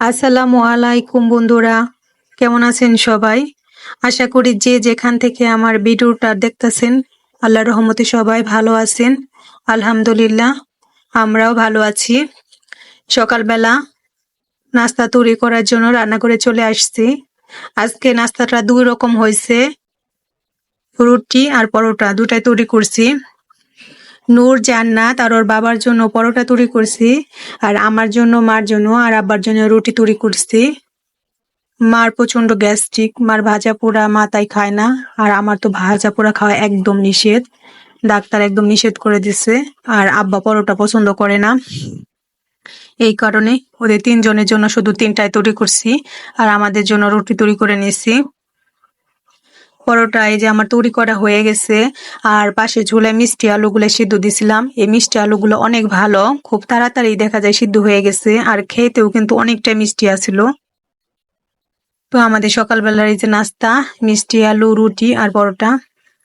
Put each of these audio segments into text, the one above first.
আসসালামু আলাইকুম বন্ধুরা, কেমন আছেন সবাই? আশা করি যে যেখান থেকে আমার ভিডিওটা দেখতেছেন, আল্লাহ রহমতে সবাই ভালো আছেন। আলহামদুলিল্লাহ, আমরাও ভালো আছি। সকালবেলা নাস্তা তৈরি করার জন্য রান্না করে চলে আসছি। আজকে নাস্তাটা দুই রকম হয়েছে, রুটি আর পরোটা দুটাই তৈরি করছি। নূর, জান্নাত আর ওর বাবার জন্য পরোটা তৈরি করছি আর আমার জন্য, মার জন্য আর আব্বার জন্য রুটি তৈরি করছি। মার প্রচণ্ড গ্যাস্ট্রিক, মার ভাজা পোড়া মা তাই খায় না আর আমার তো ভাজা পোড়া খাওয়া একদম নিষেধ। ডাক্তার একদম নিষেধ করে দিছে আর আব্বা পরোটা পছন্দ করে না। এই কারণে ওদের তিনজনের জন্য শুধু তিনটায় তৈরি করছি আর আমাদের জন্য রুটি তৈরি করে নিয়েছি। পরোটা এই যে আমার তৈরি করা হয়ে গেছে, আর পাশে ঝুলে মিষ্টি আলুগুলো সিদ্ধ দিছিলাম। এই মিষ্টি আলুগুলো অনেক ভালো, খুব তাড়াতাড়ি দেখা যায় সিদ্ধ হয়ে গেছে, আর খেতেও কিন্তু অনেকটা মিষ্টি আছিল। তো আমাদের সকালবেলার এই যে নাস্তা, মিষ্টি আলু, রুটি আর পরোটা,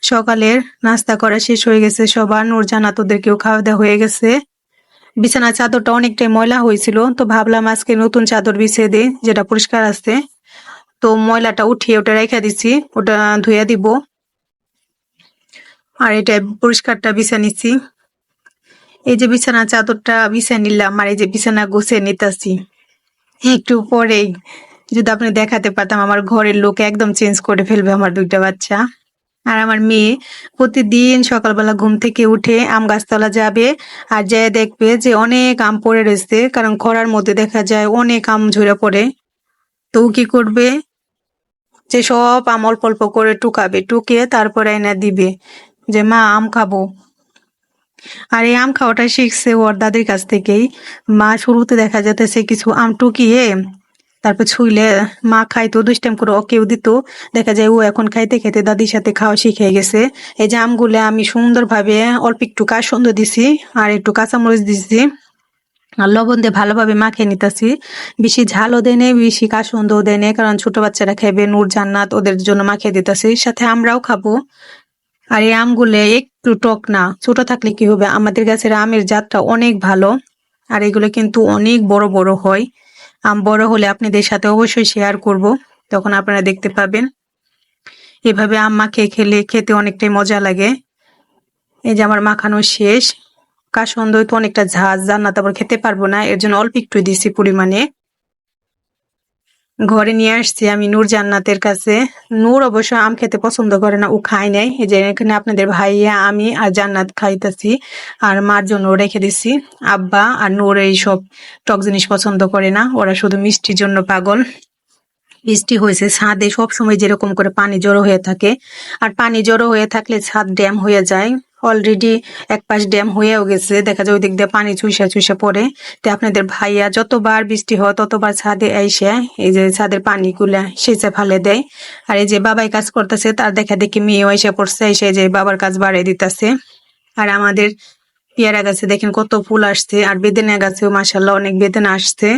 সকালের নাস্তা করা শেষ হয়ে গেছে সবার। নূরজানাত ওদেরকেও খাওয়া দাওয়া হয়ে গেছে। বিছানার চাদরটা অনেকটাই ময়লা হয়েছিল, তো ভাবলাম আজকে নতুন চাদর বিছিয়ে দিই, যেটা পরিষ্কার আছে। তো ময়লাটা উঠিয়ে ওটা রেখে দিছি, ওটা ধুয়ে দিব। আর এটা পরিষ্কারটা বিছা নিচ্ছি এই যে বিছানা চাদরটা বিছা নিলাম, আর এই যে বিছানা গুছিয়ে নিতেছি। একটু পরেই যদি আপনি দেখাতে পারতাম, আমার ঘরের লোক একদম চেঞ্জ করে ফেলবে আমার দুইটা বাচ্চা। আর আমার মেয়ে প্রতিদিন সকালবেলা ঘুম থেকে উঠে আম গাছতলা যাবে আর যে দেখবে যে অনেক আম পড়ে রয়েছে, কারণ খরার মধ্যে দেখা যায় অনেক আম ঝরে পড়ে। তো কি করবে? যে সব আম অল্প অল্প করে টুকাবে, টুকিয়ে তারপরে এনে দিবে যে, মা, আম খাব। আর এই আম খাওয়াটা শিখছে ওর দাদির কাছ থেকেই। মা শুরুতে দেখা যেতেছে কিছু আম টুকিয়ে তারপর ছুইলে মা খাইতো, দুষ্টাম করে ওকেও দিত। দেখা যায় ও এখন খাইতে খেতে দাদির সাথে খাওয়া শিখে গেছে। এই যে আমগুলো আমি সুন্দরভাবে অল্প একটু কাজ সুন্দর দিছি আর একটু কাঁচামরিচ দিছি। আর লবণ দিয়ে ভালোভাবে মাখিয়ে নিতেছি। বেশি ঝালও দেনে বেশি কাসুন্দও দেনে কারণ ছোট বাচ্চারা খাবে নূর, জান্নাত, ওদের জন্য মাখিয়ে দিতেছি। সাথে আমরাও খাব। আর এই আমগুলো একটু টক না, ছোট থাকলে কি হবে? আমাদের গাছের আমের জাতটা অনেক ভালো, আর এগুলো কিন্তু অনেক বড় বড় হয়। আম বড় হলে আপনাদের সাথে অবশ্যই শেয়ার করব, তখন আপনারা দেখতে পাবেন। এভাবে আম মাখিয়ে খেলে খেতে অনেকটাই মজা লাগে। এই যে আমার মাখানো শেষ। কাসন্দ তো অনেকটা ঝাঁজ, জান্নাত আবার খেতে পারব না, এর জন্য অল্প একটু দিছি পরিমাণে। ঘরে নিয়ে আসছি আমি নূর জান্নাতের কাছে। নূর অবশ্য আম খেতে পছন্দ করে না, ও খায় নাই। এই যে এখানে আপনাদের ভাইয়া, আমি আর জান্নাত খাইতেছি, আর মার জন্য রেখে দিছি। আব্বা আর নূর এই সব টক জিনিস পছন্দ করে না, ওরা শুধু মিষ্টির জন্য পাগল। বৃষ্টি হয়েছে ছাদে সবসময় যেরকম করে পানি জড়ো হয়ে থাকে, আর পানি জড়ো হয়ে থাকলে ছাদ ড্যাম হয়ে যায়। অলরেডি এক পাশ ড্যাম হয়েও গেছে। দেখা যায় ওই দিক দিয়ে পানি চুইসা চুইসা পড়ে। তো আপনাদের ভাইয়া যতবার বৃষ্টি হয়, ততবার ছাদে এসে এই যে ছাদের পানিগুলা সেচে ফালে দেয়। আর এই যে বাবাই কাজ করতেছে, তার দেখা দেখি মেয়েও এসে পড়ছে এসে যে বাবার কাজ বাড়িয়ে দিতেছে। আর আমাদের পেয়ারা গাছে দেখেন কত ফুল আসছে, আর বেদেনা গাছেও মাসাল্লাহ অনেক বেদেনা আসছে।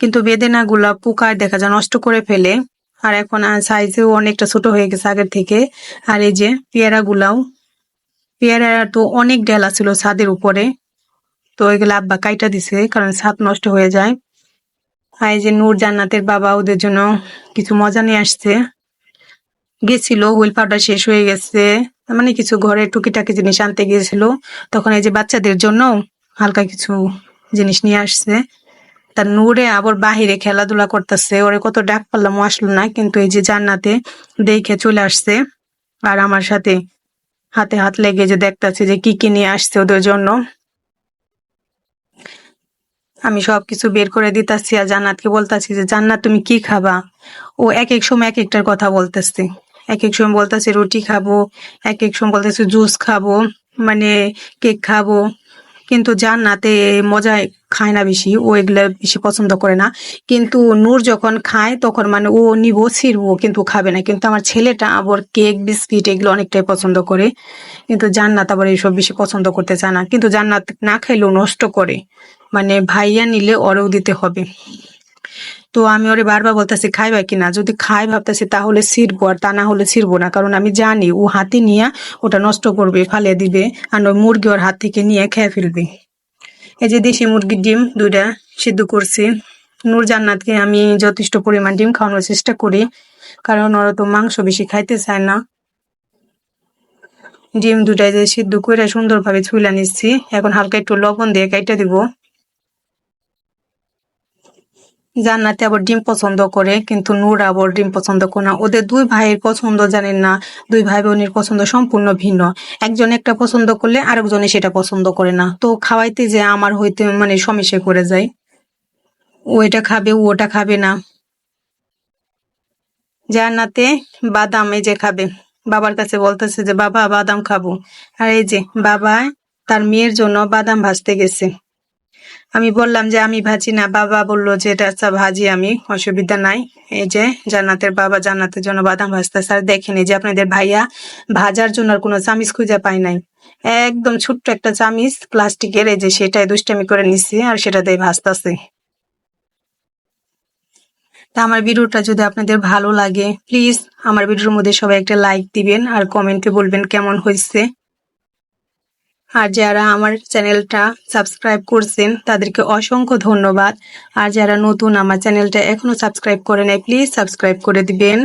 কিন্তু বেদেনা গুলা পোকায় দেখা যায় নষ্ট করে ফেলে। আর এখন সাইজেও অনেকটা ছোট হয়ে গেছে আগের থেকে। আর এই যে পেয়ারা গুলাও পেয়ারা তো অনেক ডেলা ছিল ছাদের উপরে। তো ওইগুলো আব্বা কাইটা দিছে, কারণ ছাদ নষ্ট হয়ে যায়। আর যে নূর জান্নাতের বাবা, ওদের জন্য কিছু মজা নিয়ে আসছে। গেছিল হুইল পাউডার শেষ হয়ে গেছে। মানে কিছু ঘরে টুকিটাকি জিনিস আনতে গিয়েছিল। তখন এই যে বাচ্চাদের জন্য হালকা কিছু জিনিস নিয়ে আসছে। তার নূরে আবার বাহিরে খেলাধুলা করতেছে। ওরে কত ডাক পারলাম আসলো না। কিন্তু এই যে জান্নাতে দেখে চলে আসছে। আর আমার সাথে হাতে হাত লেগে যে দেখতেছে যে কি কি নিয়ে আসছে ওদের জন্য। আমি সবকিছু বের করে দিতাছি আর জান্নাতকে বলতাছি যে, জান্নাত, তুমি কি খাবা? ও এক এক সময় এক একটার কথা বলতেছি। এক এক সময় বলতেছে, রুটি খাব। এক এক সময় বলতেছে, জুস খাব। মানে কেক খাব। কিন্তু জান্নাতে মজা খায় না বেশি, ও এগুলো বেশি পছন্দ করে না। কিন্তু নূর যখন খায়, তখন মানে ও নিব, ছিড়বো, কিন্তু খাবে না। কিন্তু আমার ছেলেটা আবার কেক, বিস্কিট এগুলো অনেকটাই পছন্দ করে। কিন্তু জান্নাত আবার এইসব বেশি পছন্দ করতে চায় না। কিন্তু জান্নাত না খাইলেও নষ্ট করে। মানে ভাইয়া নিলে ওরেও দিতে হবে। তো আমি ওরে বারবার বলতেছি, খাইবা কিনা যদি খাই ভাবতেছি, তাহলে ছিড়বো, আর তা না হলে ছিড়বো না। কারণ আমি জানি ও হাতে নিয়ে ওটা নষ্ট করবে, ফালিয়ে দিবে, আর ওই মুরগি ওর হাত থেকে নিয়ে খেয়ে ফেলবে। এই যে দেশি মুরগির ডিম দুইটা সিদ্ধ করছি। নূর জান্নাতকে আমি যথেষ্ট পরিমাণ ডিম খাওয়ানোর চেষ্টা করি, কারণ ওরা তো মাংস বেশি খাইতে চায় না। ডিম দুটাই যে সিদ্ধ করে সুন্দরভাবে ছুইলা নিচ্ছি, এখন হালকা একটু লবণ দিয়ে কাইটা দিব। জান্নাতে আবার ডিম পছন্দ করে, কিন্তু নূর আবার ডিম পছন্দ করে না। ওদের দুই ভাইয়ের পছন্দ জানেন না, দুই ভাই বোনের পছন্দ সম্পূর্ণ ভিন্ন। একজন একটা পছন্দ করলে আরেকজনে সেটা পছন্দ করে না। তো খাওয়াইতে যে আমার হইতে মানে সমস্যা করে যায়। ও এটা খাবে, ও ওটা খাবে না। জান্নাতে বাদাম, এই যে খাবে। বাবার কাছে বলতেছে যে, বাবা, বাদাম খাব। আর এই যে, বাবা তার মেয়ের জন্য বাদাম ভাজতে গেছে। আমি বললাম যে আমি ভাজি না। বাবা বলল যে, এটা ভাজি আমি, অসুবিধা নাই। এই যে, জান্নাতের বাবা জান্নাতের জন্য বাদাম ভাজতেছে আর দেখেনি যে আপনাদের ভাইয়া ভাজার জন্য আর কোনো চামিচ খুঁজে পাই নাই। একদম ছোট্ট একটা চামিচ প্লাস্টিকের, এই যে সেটাই দুষ্টামি করে নিছি আর সেটা দিয়ে ভাজতেছে। তা আমার ভিডিওটা যদি আপনাদের ভালো লাগে, প্লিজ আমার ভিডিওর মধ্যে সবাই একটা লাইক দিবেন আর কমেন্টে বলবেন কেমন হয়েছে। আর যারা আমার চ্যানেলটা সাবস্ক্রাইব করছেন, তাদেরকে অসংখ্য ধন্যবাদ। আর যারা নতুন, আমার চ্যানেলটা এখনও সাবস্ক্রাইব করে নাই, প্লিজ সাবস্ক্রাইব করে দিবেন।